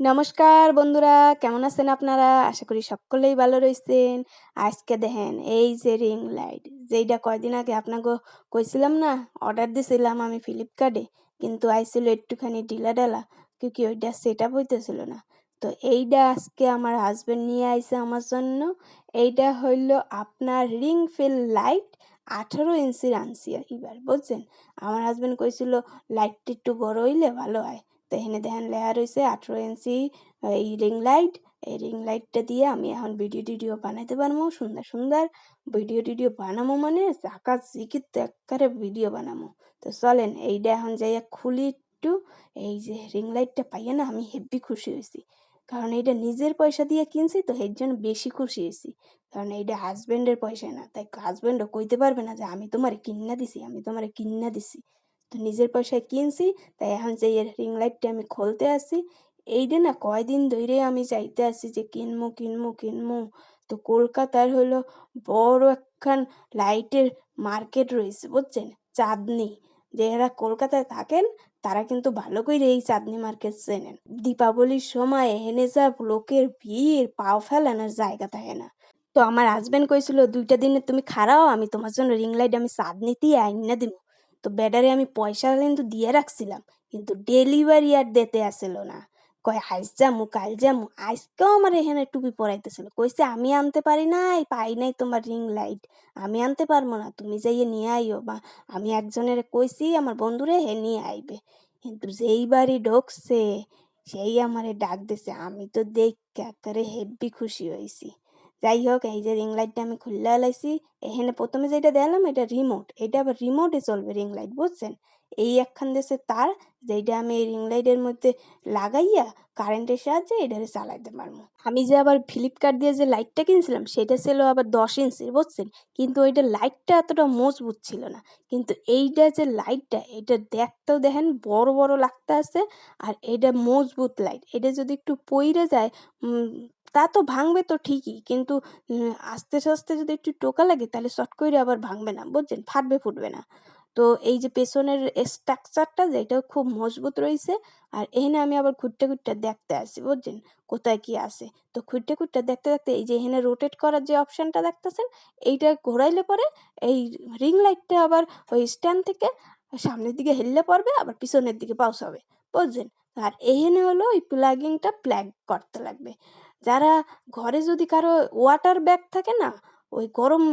নমস্কার বন্ধুরা, কেমন আছেন আপনারা? আশা করি সকলেই ভালো রয়েছেন। আজকে দেখেন, এই যে রিং লাইট যেইটা কয়দিন আগে আপনাকে কইছিলাম না অর্ডার দিছিলাম আমি ফ্লিপকার্টে কিন্তু আইছিল একটুখানি ঢিলা ঢালা কি ওইটা সেট আপ হইতেছিল না। তো এইটা আজকে আমার হাজবেন্ড নিয়ে আইছে আমার জন্য। এইটা হইল আপনার রিং ফিল লাইট আঠারো ইঞ্চির আনছি এবার বুঝছেন? আমার হাজব্যান্ড কইছিল লাইটটা একটু বড় হইলে ভালো হয়। তো এখানে দেখেন লেয়ার রয়েছে আঠেরো ইঞ্চি এই রিং লাইট এই রিং লাইটটা দিয়ে আমি এখন ভিডিও টিডিও বানাইতে পারব সুন্দর সুন্দর ভিডিও টিডিও বানাবো মানে জাকা জিকির একারে ভিডিও বানাবো তো চলেন এইটা এখন যাইয়া খুলি একটু, এই যে রিং লাইটটা পাইয়া না আমি হেব্বি খুশি হয়েছি কারণ এইটা নিজের পয়সা দিয়ে কিনছি তো এর জন্য বেশি খুশি হয়েছি কারণ এইটা হাজব্যান্ডের পয়সা না, তাই হাজব্যান্ডও কইতে পারবে না যে আমি তোমার কিন্না দিছি, আমি তোমার কিন্না দিছি। তো নিজের পয়সায় কিনছি, তাই এখন যে এর রিং লাইটটা আমি খুলতে আসি এইটা না কয়দিন ধরে আমি চাইতে আসি যে কিনবো কিনবো কিনবো তো কলকাতার হলো বড় একখান লাইটের মার্কেট রয়েছে, বুঝছেন? চাঁদনি। যারা কলকাতায় থাকেন, তারা কিন্তু ভালো করে এই চাঁদনি মার্কেট চেনেন। দীপাবলির সময় এনে যা লোকের ভিড়, পাও ফেলানোর জায়গা থাকে না। তো আমার হাজব্যান্ড কইছিল, দুইটা দিনে তুমি খারাও আমি তোমার জন্য রিং লাইট আমি চাঁদনিতেই আইনা দিব তো ব্যাডারে আমি পয়সা কিন্তু দিয়ে রাখছিলাম, কিন্তু ডেলিভারি আর দিতে আসিল না। কয় আইস যামু, কাল যামু, আজকেও আমার এখানে টুপি পরাইতেছিল। কইছে, আমি আনতে পারি নাই, পাই নাই তোমার রিং লাইট আমি আনতে পারব না, তুমি যাইয়ে নিয়ে আইও। বা আমি একজনের কইছি, আমার বন্ধুরে হে নিয়ে আইবে। কিন্তু যেই বাড়ি ঢোকছে, সেই আমারে ডাক দিছে। আমি তো দেখ একেবারে হেব্বি খুশি হয়েছি যাই হোক এই যে রিং লাইটটা আমি খুললে লাইছি এখানে প্রথমে যেটা দেখলাম এটা রিমোট এটা আবার রিমোটে চলবে রিং লাইট বুঝছেন? এই একখান দেশে তার যেটা আমি এই রিং লাইটের মধ্যে লাগাইয়া কারেন্টের সাহায্যে এটারে চালাইতে পারব। আমি যে আবার ফ্লিপকার্ট দিয়ে যে লাইটটা কিনছিলাম, সেটা ছিল আবার দশ ইঞ্চির বুঝছেন? কিন্তু ওইটা লাইটটা এতটা মজবুত ছিল না। কিন্তু এইটা যে লাইটটা এটা দেখতেও দেখেন বড় বড় লাগতে আছে, আর এটা মজবুত লাইট এটা যদি একটু পইরে যায় তা তো ভাঙবে তো ঠিকই। কিন্তু আস্তে আস্তে যদি একটু টোকা লাগে, তাহলে শর্ট করে আবার ভাঙবে না, বুঝছেন? ফাটবে, ফুটবে না। তো এই যে পেছনের স্ট্রাকচারটা যেটা খুব মজবুত রয়েছে, আর এখানে আমি আবার খুঁটতে খুঁটতে দেখতে আসি বুঝছেন? কোথায় কি আছে? তো খুঁটতে খুঁটতে দেখতে দেখতে এই যে এখানে রোটেট করার যে অপশানটা দেখতেছেন, এইটা ঘোরাইলে পরে এই রিং লাইটটা আবার ওই স্ট্যান্ড থেকে সামনের দিকে হেললে পড়বে, আবার পিছনের দিকে পাউস হবে, বুঝছেন? আর এখানে হলো ওই প্লাগিংটা প্ল্যাগ করতে লাগবে। যারা ঘরে যদি কারও ওয়াটার ব্যাগ থাকে না, ওই গরম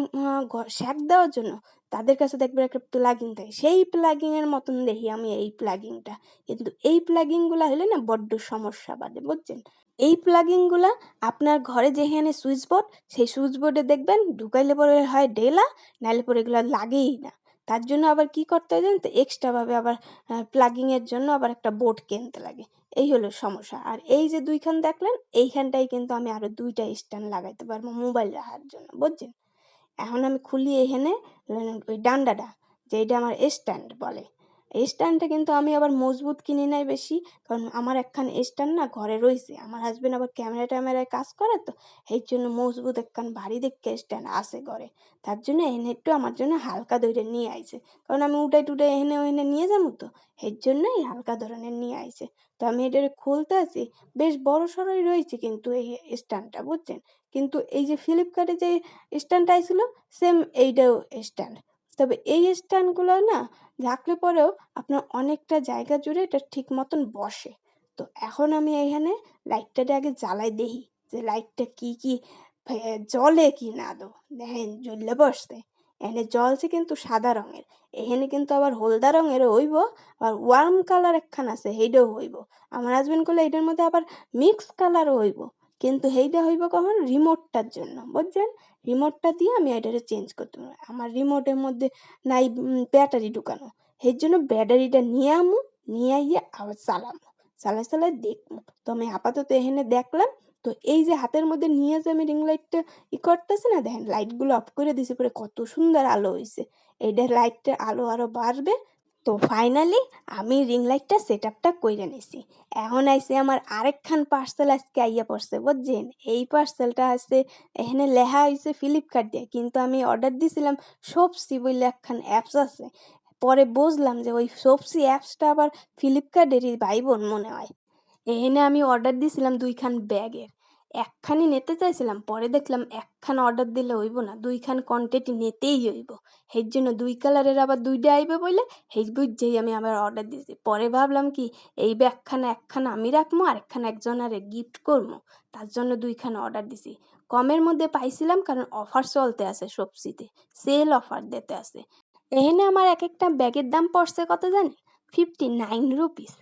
সেঁক দেওয়ার জন্য তাদের কাছে দেখবেন একটা প্লাগিং থাকে। সেই প্লাগিংয়ের মতন দেখি আমি এই প্লাগিংটা কিন্তু এই প্লাগিংগুলো হলে না বড্ড সমস্যা বাদে বুঝছেন? এই প্লাগিংগুলা আপনার ঘরে যেখানে সুইচ বোর্ড সেই সুইচ বোর্ডে দেখবেন ঢুকাইলে পরে হয় ডেলা, নাইলে পরে এগুলো লাগেই না। তার জন্য আবার কি করতে হয় জানেন তো এক্সট্রাভাবে আবার প্লাগিংয়ের জন্য আবার একটা বোর্ড কিনতে লাগে। এই হলো সমস্যা। আর এই যে দুইখান দেখলেন এইখানটাই কিন্তু আমি আরও দুইটা স্ট্যান্ড লাগাইতে পারব মোবাইল রাখার জন্য, বুঝছেন? এখন আমি খুলি এখানে ওই ডান্ডাটা যে এটা আমার স্ট্যান্ড বলে। স্ট্যান্ডটা কিন্তু আমি আবার মজবুত কিনি নাই বেশি, কারণ আমার একখান স্ট্যান্ড না ঘরে রয়েছে আমার হাজবেন্ড আবার ক্যামেরা ট্যামেরায় কাজ করে তো এই জন্য মজবুত একখান ভারী দেখে স্ট্যান্ড আছে ঘরে। তার জন্য এনে একটু আমার জন্য হালকা দইরে নিয়ে আইছে। কারণ আমি উঠাই টুটাই এনে ওখানে নিয়ে যাব তো এর জন্যই হালকা ধরনের নিয়ে আইছে। তো আমি এটা খুলতে আছি, বেশ বড় সড়ই রয়েছে কিন্তু এই স্ট্যান্ডটা, বুঝছেন? কিন্তু এই যে ফ্লিপকার্টে যে স্ট্যান্ডটা আইছিল সেম এইটাও স্ট্যান্ড। তবে এই স্ট্যান্ডগুলো না রাখলে পরেও আপনার অনেকটা জায়গা জুড়ে এটা ঠিক মতন বসে। তো এখন আমি এখানে লাইটটাতে আগে জ্বালাই দেখি যে লাইটটা কি কি জলে কি না দো দেখেন জ্বললে বসতে এখানে জলছে কিন্তু সাদা রঙের। এখানে কিন্তু আবার হলদা রঙের হইব আর ওয়ার্ম কালার একখান আছে, সেইটাও হইব। আমার হাজবেন্ড করলে এটার মধ্যে আবার মিক্স কালারও হইব। কিন্তু সেইটা হইব কখন? রিমোটটার জন্য। বুঝছেন? রিমোটটা দিয়ে আমি এটারে চেঞ্জ করতে পারব। আমার রিমোটের মধ্যে নাই ব্যাটারি ঢুকানো। সেই জন্য ব্যাটারিটা নিয়ে আমু, নিয়ে আইয়ে আবার চালামো। চালাই চালাই দেখব তো আমি আপাতত এখানে দেখলাম। তো এই যে হাতের মধ্যে নিয়ে যে আমি রিং লাইটটা ই করতেছি না, দেখেন লাইটগুলো অফ করে দিছি। পরে কত সুন্দর আলো হয়েছে এইটা লাইটটা আলো আরও বাড়বে। তো ফাইনালি আমি রিং লাইটটা সেট আপটা কইরে নিছি। এখন আইসে আমার আরেকখান পার্সেল আজকে আইয়া পড়ছে, বুঝছেন? এই পার্সেলটা আছে, এখানে লেখা হয়েছে ফ্লিপকার্ট দিয়ে, কিন্তু আমি অর্ডার দিছিলাম সবসি বলে একখান অ্যাপস আছে। পরে বুঝলাম যে ওই সবসি অ্যাপসটা আবার ফ্লিপকার্টেরই ভাই বোন মনে হয়। এখানে আমি অর্ডার দিছিলাম দুইখান ব্যাগের একখানি নিতে চাইছিলাম, পরে দেখলাম একখান অর্ডার দিলে হইব না, দুইখান কোয়ান্টিটি নিতেই হইব। সেই জন্য দুই কালারের আবার দুইটা আইবে বলে সেই বুঝছেই আমি আবার অর্ডার দিয়েছি। পরে ভাবলাম কি, এই ব্যাগখানা একখান আমি রাখব আর একখান একজনারে গিফট করব তার জন্য দুইখান অর্ডার দিছি। কমের মধ্যে পাইছিলাম, কারণ অফার চলতে আছে সবজিতে সেল অফার দিতে আছে। এখানে আমার এক একটা ব্যাগের দাম পড়ছে কত জানি ফিফটি নাইন রুপিস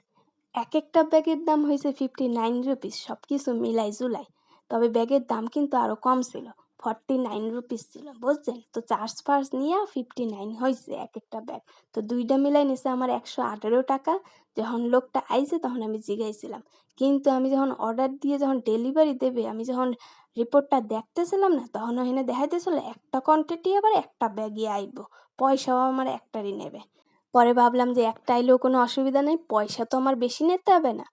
এক একটা ব্যাগের দাম হয়েছে ফিফটি নাইন রুপিস সব কিছু মিলাই জুলাই। তবে ব্যাগের দাম কিন্তু আরও কম ছিল ফর্টি নাইন রুপিস ছিল, বুঝছেন? তো চার্জ ফার্জ নিয়ে ফিফটি নাইন হয়েছে এক একটা ব্যাগ। তো দুইটা মিলাই নিছে আমার একশো আঠেরো টাকা। যখন লোকটা আইছে তখন আমি জিগাইছিলাম। কিন্তু আমি যখন অর্ডার দিয়ে যখন ডেলিভারি দেবে, আমি যখন রিপোর্টটা দেখতেছিলাম না, তখন ওখানে দেখাইতেছিল একটা কোয়ান্টিটি আবার একটা ব্যাগই আইব। পয়সাও আমার একটারই নেবে। পরে ভাবলাম যে একটা এলেও কোনো অসুবিধা নেই, পয়সা তো আমার বেশি নিতে হবে না।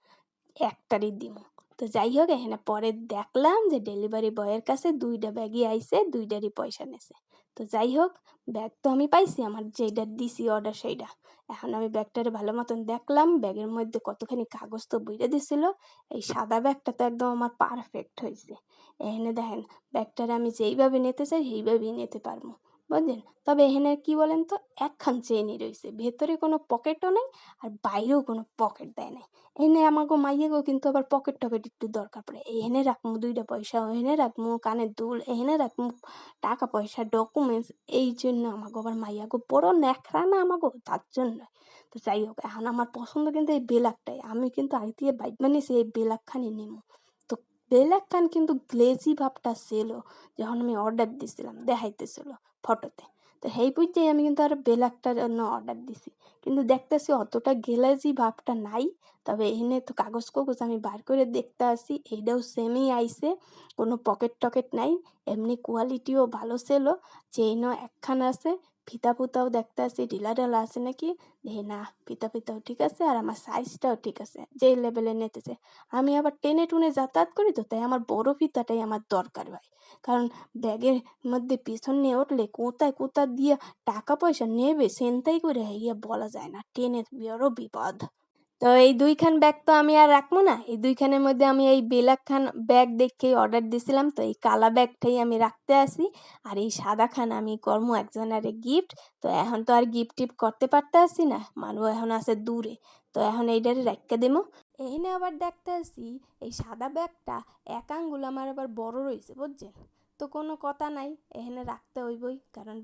একটারই দিব তো যাই হোক, এখানে পরে দেখলাম যে ডেলিভারি বয়ের কাছে দুইটা ব্যাগই আইছে, দুইটারই পয়সা নেছে। তো যাই হোক ব্যাগ তো আমি পাইছি, আমার যেইটা দিছি অর্ডার সেইটা। এখন আমি ব্যাগটারে ভালো মতন দেখলাম ব্যাগের মধ্যে কতখানি কাগজ তো বইরে দিছিল, এই সাদা ব্যাগটা তো একদম আমার পারফেক্ট হয়েছে এখানে দেখেন ব্যাগটারে আমি যেইভাবে নিতে চাই সেইভাবেই নিতে পারব। বুঝলেন? তবে এখানে কি বলেন তো, একখান চেনই রয়েছে। ভেতরে কোনো পকেটও নেই আর বাইরেও কোনো পকেট দেয় নাই। এনে আমাকে মাইয়াকেও কিন্তু আবার পকেট টকেট একটু দরকার পড়ে। এখানে রাখব দুইটা পয়সা, এখানে রাখব কানের দুল, এখানে রাখব টাকা পয়সা ডকুমেন্টস এই জন্য আমাকে আবার মাইয়াকে বড় ন্যাকড়া না আমাকে তার জন্য। তো যাই হোক এখন আমার পছন্দ কিন্তু এই বেলাকটাই। আমি কিন্তু আগে দিয়ে বাইক বানিয়েছি এই বেলাকখানি নেব তো বেলাকখান কিন্তু গ্লেজি ভাবটা ছিল, যখন আমি অর্ডার দিছিলাম, দেখাইতেছিল। ফটোতে। তো সেই পর্যায়ে আমি কিন্তু আর বেলাকটার জন্য অর্ডার দিছি। কিন্তু দেখতেছি অতটা গ্লেজি ভাবটা নাই। তবে এনে তো কাগজ কাগজ আমি বার করে দেখতে আসি, এইটাও সেমই আইসে কোনো পকেট টকেট নাই। এমনি কোয়ালিটিও ভালো ছিল চেইনও একখান আছে। ফিতা ফুতাও দেখতে আসি ঢিলা ঢালা আছে নাকি? দেখি না ফিতা ফিতাও ঠিক আছে আর আমার সাইজটাও ঠিক আছে যে লেভেলে নিতেছে। আমি আবার টেনে টুনে যাতায়াত করি তো, তাই আমার বড় ফিতাটাই আমার দরকার হয় কারণ ব্যাগের মধ্যে পিছন নিয়ে উঠলে কোথায় কোথায় দিয়ে টাকা পয়সা নেবে, সেন্তাই করে ইয়ে বলা যায় না। টেনে বড় বিপদ। তো এই দুইখান ব্যাগ তো আমি আর রাখব না। এই দুইখানের মধ্যে আমি এই বেলাখান ব্যাগ দেখে অর্ডার দিছিলাম তো এই কালা ব্যাগটাই আমি রাখতে আসি। আর এই সাদা খান আমি কর্ম একজনের গিফট তো এখন তো আর গিফট টিফট করতে পারতে আসি না। মানুষ এখন আছে দূরে। তো এখন এইটারে রাখতে দেবো। এখানে আবার দেখতে আসি, এই সাদা ব্যাগটা এক আঙ্গুল আমার আবার বড় রয়েছে বুঝছেন? তো কোনো কথা নাই। এখানে রাখতে হইবই। কারণ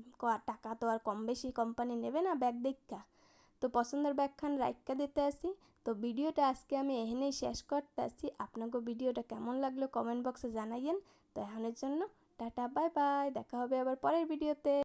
টাকা তো আর কম বেশি কোম্পানি নেবে না ব্যাগ দেখা। তো পছন্দের ব্যাখ্যান রাইকা দিতে আসি। তো ভিডিওটা আজকে আমি এখানেই শেষ করতে আসি। আপনাকে ভিডিওটা কেমন লাগল কমেন্ট বক্সে জানাইয়েন। তো এখনের জন্য টাটা, বাই বাই। দেখা হবে আবার পরের ভিডিওতে।